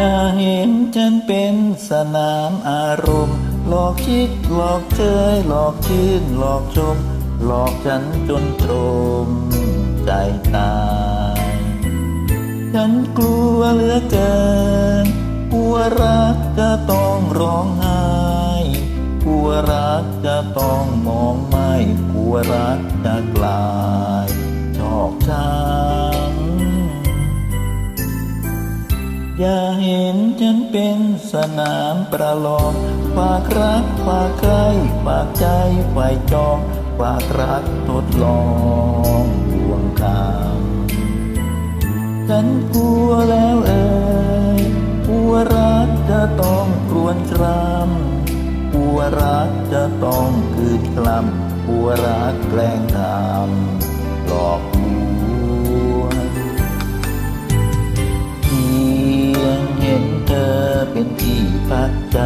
่าเห็นฉันเป็นสนามอารมณ์ หลอกคิดหลอกเชยหลอกชื่นหลอกชม หลอกฉันจนตรมใจตาย ฉันกลัวเหลือเกินกลัวรักจะต้องร้องไห้กลัวรักจะต้องมองไม่กลัวรักจะกลายันเป็นสนามประลองฝากรักฝากใครฝากใจฝ่ายจองฝากรักทดลองดวงคำฉันกลัวแล้วเอ่ยกลัวรักจะต้องกรวนครำกลัวรักจะต้องคืนคลำกลัวรักแกล้งทำหลอก เป็นที่พักใจ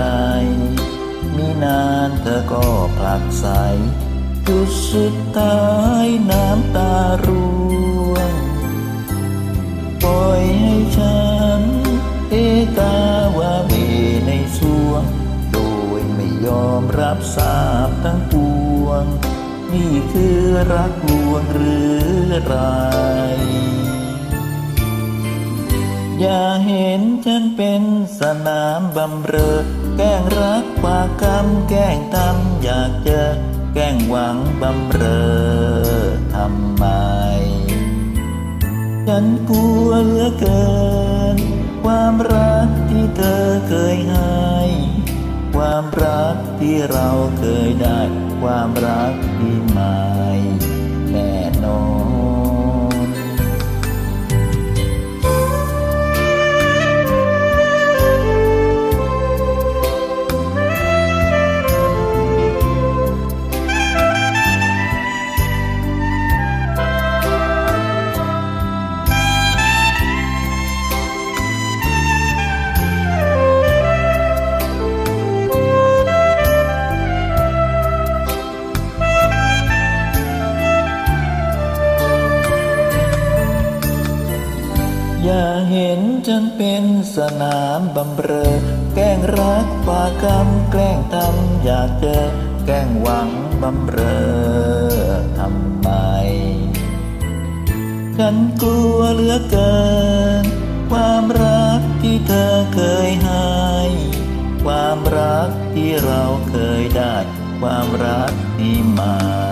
มีนานเธอก็ผลักใสจุดสุดท้ายน้ำตาร่วงปล่อยให้ฉัน เอกาวาเวในสวง โดยไม่ยอมรับทราบทั้งปวง นี่คือรักลวงหรือไร อย่าเห็นฉันเป็นสนามบำเรอ แกล้งรักปากคำแกล้งทำอยากเจอ แกล้งหวังบำเรอทำไม ฉันกลัวเหลือเกิน ความรักที่เธอเคยให้ความรักที่เราเคยได้ ความรักที่ไม่ อย่าเห็นฉันเป็นสนามบำเรอ แกล้งรักปากำแกล้งทำอยากเจอ แกล้งหวังบำเรอทำไม ฉันกลัวเหลือเกิน ความรักที่เธอเคยให้ ความรักที่เราเคยได้ ความรักที่ม่แน่นอน